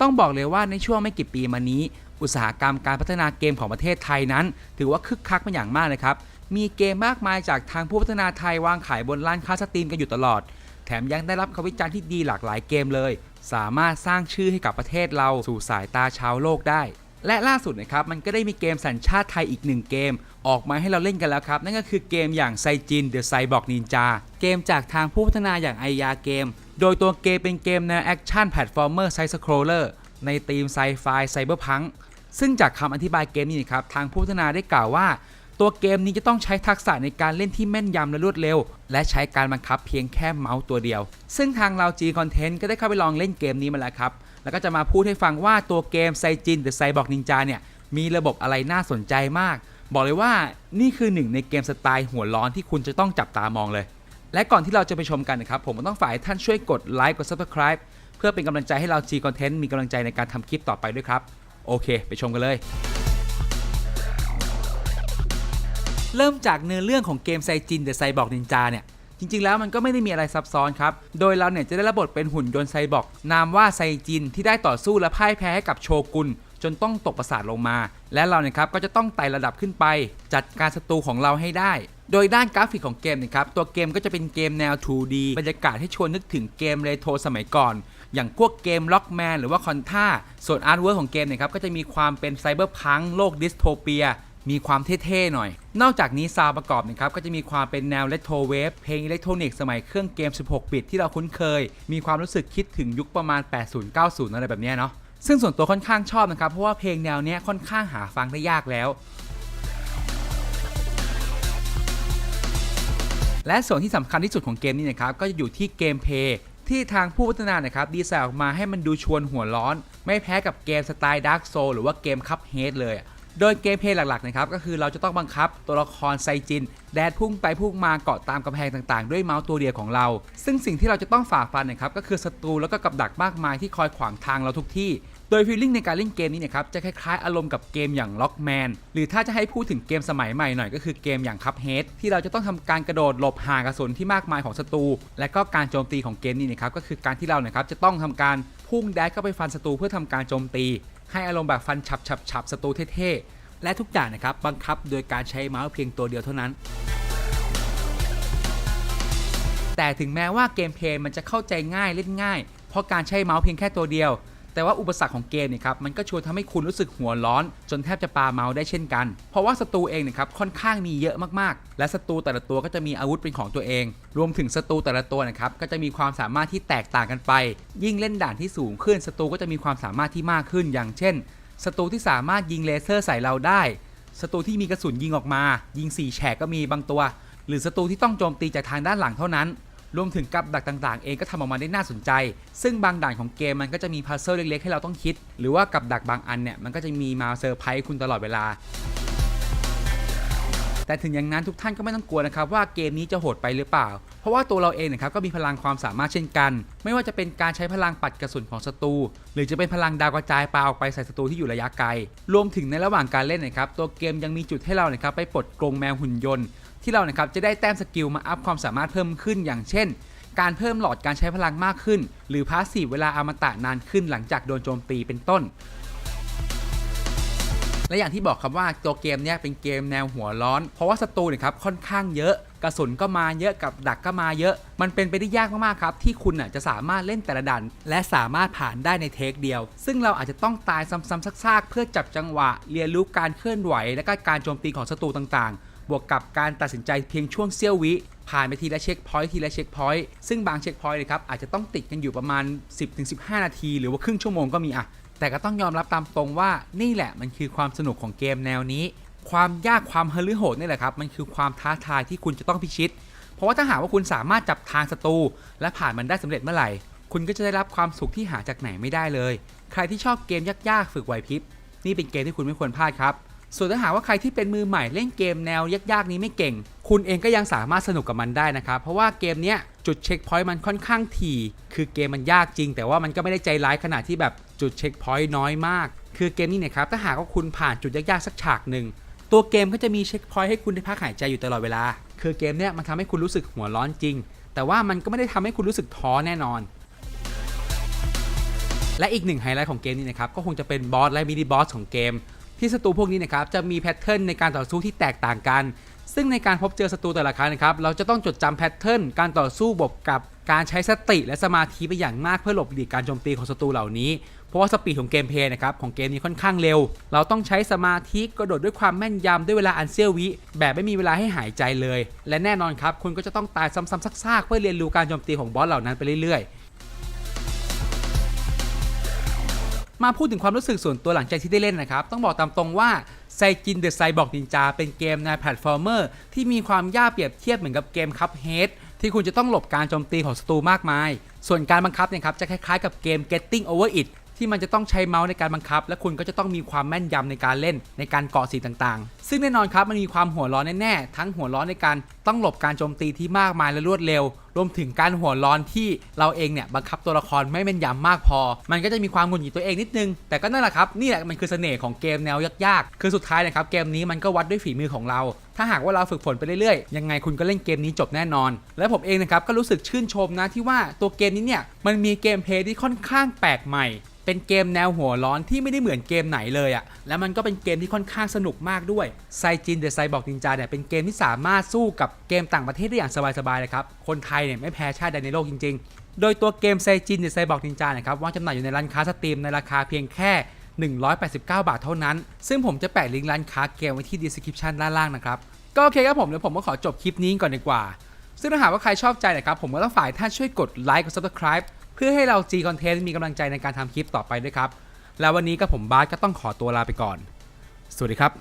ต้องบอกเลยว่าในช่วงไม่กี่ปีมานี้ อุตสาหกรรมการพัฒนาเกมของประเทศไทยนั้น ถือว่าคึกคักเป็นอย่างมากเลยครับ มีเกมมากมายจากทางผู้พัฒนาไทยวางขายบนร้านค้าสตรีมกันอยู่ตลอด แถมยังได้รับคำวิจารณ์ที่ดีหลากหลายเกมเลย สามารถสร้างชื่อให้กับประเทศเราสู่สายตาชาวโลกได้ และล่าสุดนะครับมันก็ได้มีเกมสัญชาติไทยอีกหนึ่งเกม ออกมาให้เราเล่นกันแล้วครับ นั่นก็คือเกมอย่างไซจิน The Cyborg Ninja เกมจากทางผู้พัฒนาอย่างไอยาเกม โดยตัวเกมเป็นเกมแนวแอคชั่นแพลตฟอร์มเมอร์ไซส์สครอเลอร์ในธีมไซไฟไซเบอร์พังซึ่งจากคำอธิบายเกมนี้นะครับ ทางผู้พัฒนาได้กล่าวว่า ตัวเกมนี้จะต้องใช้ทักษะในการเล่นที่แม่นยำและรวดเร็ว และใช้การบังคับเพียงแค่เมาส์ตัวเดียว ซึ่งทางเรา G Content ก็ได้เข้าไปลองเล่นเกมนี้มาแล้วครับ แล้วก็จะมาพูดให้ฟังว่าตัวเกมไซจิน The Cyborg Ninja เนี่ยมีระบบอะไรน่าสนใจมาก บอกเลยว่านี่คือหนึ่งในเกมสไตล์หัวร้อนที่คุณจะต้องจับตามองเลย และก่อนที่เราจะไปชมกันนะครับ ผมก็ต้องฝากให้ท่านช่วยกดไลค์กด Subscribe เพื่อเป็นกำลังใจให้เรา G Content มีกำลังใจในการทำคลิปต่อไปด้วยครับ โอเค ไปชมกันเลย เริ่มจากเนื้อเรื่องของเกมไซจิน The Cyborg Ninja เนี่ย จริง ๆ แล้วมันก็ไม่ได้มีอะไรซับซ้อนครับ โดยเราเนี่ยจะได้รับบทเป็นหุ่นยนต์ไซบอร์กนามว่าไซจินที่ได้ต่อสู้และพ่ายแพ้ให้กับโชกุนจนต้องตกประสาทลงมา และเราเนี่ยครับก็จะต้องไต่ระดับขึ้นไป จัดการศัตรูของเราให้ได้ โดยด้านกราฟิกของเกมนะครับตัวเกมก็จะเป็นเกมแนว 2D บรรยากาศให้ชวนนึกถึงเกมเรโทรสมัยก่อน อย่างพวกเกมล็อกแมนหรือว่าคอนท่าส่วนอาร์ตเวิร์ของเกมนี่ยครับก็จะมีความเป็นไซเบอร์พังโลกดิสโทเปียมีความเท่ๆหน่อย นอกจากนี้ซาวประกอบนะครับก็จะมีความเป็นแนวเลโทรเวฟเพลงอิเล็กทรอนิกส์สมัยเครื่องเกม 16 บิตที่เราคุ้นเคย มีความรู้สึกคิดถึงยุคประมาณ 80-90 อะไรแบบนี้เนาะซึ่งส่วนตัวค่อนข้างชอบนะครับเพราะว่าเพลงแนวเนี้ยค่อนข้างหาฟังได้ยากแล้ว และส่วนที่สำคัญที่สุดของเกมนี้นะครับก็จะอยู่ที่เกมเพย์ที่ทางผู้พัฒนานะครับดีไซน์ออกมาให้มันดูชวนหัวร้อน ไม่แพ้กับเกมสไตล์ Dark Soul หรือว่าเกมคัพเฮดเลย โดยเกมเพย์หลักๆนะครับก็คือเราจะต้องบังคับตัวละครไซจิน แดดพุ่งไปพุ่งมาเกาะตามกำแพงต่างๆ ด้วยเมาส์ตัวเดียวของเรา ซึ่งสิ่งที่เราจะต้องฝ่าฟันนะครับก็คือศัตรูแล้วก็กับดักมากมายที่คอยขวางทางเราทุกที่ โดยฟีลลิ่งในการเล่นเกมนี้เนะครับจะคล้ายๆอารมณ์กับเกมอย่างล็อกแมนหรือถ้าจะให้พูดถึงเกมสมัยใหม่หน่อยก็คือเกมอย่างคัพเฮดที่เราจะต้องทำการกระโดดหลบห่างกระสุนที่มากมายของศัตรูและก็การโจมตีของเกมนี้นะครับก็คือการที่เราเนะครับจะต้องทำการพุ่งแดดเข้าไปฟันศัตรูเพื่อทำการโจมตี ให้อารมณ์แบบฟันฉับฉับฉับศัตรูเท่ๆและทุกอย่างนะครับบังคับโดยการใช้เมาส์เพียงตัวเดียวเท่านั้นแต่ถึงแม้ว่าเกมเพลย์มันจะเข้าใจง่ายเล่นง่าย เพราะการใช้เมาส์เพียงแค่ตัวเดียว แต่ว่าอุปสรรคของเกมเนี่ยครับมันก็ชวนทำให้คุณรู้สึกหัวร้อน จนแทบจะปาเมาส์ได้เช่นกัน เพราะว่าศัตรูเองเนี่ยครับค่อนข้างมีเยอะมากๆ และศัตรูแต่ละตัวก็จะมีอาวุธเป็นของตัวเอง รวมถึงศัตรูแต่ละตัวนะครับก็จะมีความสามารถที่แตกต่างกันไป ยิ่งเล่นด่านที่สูงขึ้นศัตรูก็จะมีความสามารถที่มากขึ้น อย่างเช่นศัตรูที่สามารถยิงเลเซอร์ใส่เราได้ศัตรูที่มีกระสุนยิงออกมา ยิงสีแฉกก็มีบางตัว หรือศัตรูที่ต้องโจมตีจากทางด้านหลังเท่านั้น รวมถึงกับดักต่างๆ เองก็ทำออกมาได้น่าสนใจ ซึ่งบางด่านของเกมมันก็จะมีพัซเซิลเล็กๆ ให้เราต้องคิด หรือว่ากับดักบางอันเนี่ยมันก็จะมีมาเซอร์ไพรส์คุณตลอดเวลา แต่ถึงอย่างนั้นทุกท่านก็ไม่ต้องกลัวนะครับว่าเกมนี้จะโหดไปหรือเปล่า เพราะว่าตัวเราเองนะครับก็มีพลังความสามารถเช่นกัน ไม่ว่าจะเป็นการใช้พลังปัดกระสุนของศัตรู หรือจะเป็นพลังดาวกระจายปาออกไปใส่ศัตรูที่อยู่ระยะไกล รวมถึงในระหว่างการเล่นนะครับตัวเกมยังมีจุดให้เรานะครับไปปลดกรงแมวหุ่นยนต์ ที่เรานะครับจะได้แต้มสกิลมาอัพความสามารถเพิ่มขึ้นอย่างเช่น การเพิ่มหลอดการใช้พลังมากขึ้น หรือพาสซีฟเวลาอมตะนานขึ้นหลังจากโดนโจมตีเป็นต้นและอย่างที่บอกครับว่าตัวเกมเนี้ยเป็นเกมแนวหัวร้อน เพราะว่าศัตรูเนี่ยครับค่อนข้างเยอะ กระสุนก็มาเยอะกับดักก็มาเยอะ มันเป็นไปได้ยากมากๆครับ ที่คุณน่ะจะสามารถเล่นแต่ละด่านและสามารถผ่านได้ในเทคเดียว ซึ่งเราอาจจะต้องตายซ้ำๆซากๆ เพื่อจับจังหวะ เรียนรู้การเคลื่อนไหว และก็การโจมตีของศัตรูต่างๆ บวกกับการตัดสินใจเพียงช่วงเสี้ยววิ ผ่านไปทีละเช็คพอยต์ทีละเช็คพอยต์ซึ่งบางเช็คพอยต์นะครับอาจจะต้องติดกันอยู่ประมาณ 10-15 นาที หรือว่าครึ่งชั่วโมงก็มีอะแต่ก็ต้องยอมรับตามตรงว่านี่แหละมันคือความสนุกของเกมแนวนี้ ความยากความฮลือโหดนี่แหละครับมันคือความท้าทายที่คุณจะต้องพิชิต เพราะว่าถ้าหากว่าคุณสามารถจับทางศัตรูและผ่านมันได้สำเร็จเมื่อไหร่ คุณก็จะได้รับความสุขที่หาจากไหนไม่ได้เลย ใครที่ชอบเกมยากๆ ฝึกไหวพริบนี่เป็นเกมที่คุณไม่ควรพลาดครับ ส่วนถ้าหากว่าใครที่เป็นมือใหม่เล่นเกมแนวยากๆนี้ไม่เก่ง คุณเองก็ยังสามารถสนุกกับมันได้นะครับ เพราะว่าเกมเนี้ยจุดเช็คพอยต์มันค่อนข้างถี่ คือเกมมันยากจริง แต่ว่ามันก็ไม่ได้ใจร้ายขนาดที่แบบจุดเช็คพอยต์น้อยมาก คือเกมนี้เนะครับถ้าหากว่าคุณผ่านจุดยากๆสักฉากหนึ่งตัวเกมก็จะมีเช็คพอยต์ให้คุณได้พักหายใจอยู่ตลอดเวลา คือเกมเนี้ยมันทำให้คุณรู้สึกหัวร้อนจริง แต่ว่ามันก็ไม่ได้ทำให้คุณรู้สึกท้อแน่นอนและอีกหนึ่งไฮไลท์ของเกมนี้นะครับก็คงจะเป็นบอสและมินิบอสของเกม ที่ศัตรูพวกนี้นะครับจะมีแพทเทิร์นในการต่อสู้ที่แตกต่างกัน ซึ่งในการพบเจอศัตรูแต่ละครั้งนะครับเราจะต้องจดจำแพทเทิร์นการต่อสู้บวกกับการใช้สติและสมาธิไปอย่างมากเพื่อหลบหลีกการโจมตีของศัตรูเหล่านี้ เพราะว่าสปีดของเกมเพย์นะครับของเกมนี้ค่อนข้างเร็ว เราต้องใช้สมาธิกระโดดด้วยความแม่นยำด้วยเวลาอันเซียววิ แบบไม่มีเวลาให้หายใจเลย และแน่นอนครับคุณก็จะต้องตายซ้ำๆซากๆเพื่อเรียนรู้การโจมตีของบอสเหล่านั้นไปเรื่อยๆ มาพูดถึงความรู้สึกส่วนตัวหลังจากที่ได้เล่นนะครับ ต้องบอกตามตรงว่าไซจินเดอะไซบอกนินจาเป็นเกมในแพลตฟอร์มเมอร์ที่มีความยากเปรียบเทียบเหมือนกับเกมคัพเฮดที่คุณจะต้องหลบการโจมตีของศัตรูมากมาย ส่วนการบังคับเนี่ยครับจะคล้ายๆกับเกม Getting Over It ที่มันจะต้องใช้เมาส์ในการบังคับ และคุณก็จะต้องมีความแม่นยำในการเล่นในการเกาะสีต่างๆ ซึ่งแน่นอนครับมันมีความหัวร้อนแน่ๆทั้งหัวร้อนในการต้องหลบการโจมตีที่มากมายและรวดเร็ว รวมถึงการหัวร้อนที่เราเองเนี่ยบังคับตัวละครไม่แม่นยำมากพอ มันก็จะมีความหงุดหงิดตัวเองนิดนึง แต่ก็นั่นแหละครับนี่แหละมันคือเสน่ห์ของเกมแนวยากๆ คือสุดท้ายนะครับเกมนี้มันก็วัดด้วยฝีมือของเรา ถ้าหากว่าเราฝึกฝนไปเรื่อยๆ ยังไงคุณก็เล่นเกมนี้จบแน่นอน และผมเองนะครับก็รู้สึกชื่นชมนะที่ว่าตัวเกมนี้เนี่ยมันมีเกมเพลย์ที่ค่อนข้างแปลกใหม่เป็นเกมแนวหัวร้อนที่ไม่ได้เหมือนเกมไหนเลยอะและมันก็เป็นเกมที่ค่อนข้างสนุกมากด้วยไซจินเดอะไซบอกนินจาเนี่ยเป็นเกมที่สามารถสู้กับเกมต่างประเทศได้อย่างสบายๆเลยครับ คนไทยเนี่ยไม่แพ้ชาติใดในโลกจริง ๆ โดยตัวเกมไซจินเดอะไซบอกนินจานะครับวางจำหน่ายอยู่ในร้านค้าสตรีมในราคาเพียงแค่ 189 บาทเท่านั้น ซึ่งผมจะแปะลิงก์ร้านค้าเกมไว้ที่ description ด้านล่างนะครับก็โอเคครับผมเดี๋ยวผมก็ขอจบคลิปนี้ก่อนดีกว่า ซึ่งถ้าหากว่าใครชอบใจนะครับผมก็ต้องฝ่ายท่านช่วยกดไลค์กด subscribe เพื่อให้เรา G Content มีกำลังใจในการทำคลิปต่อไปด้วยครับ แล้ววันนี้ก็ผมบาสก็ต้องขอตัวลาไปก่อน สวัสดีครับ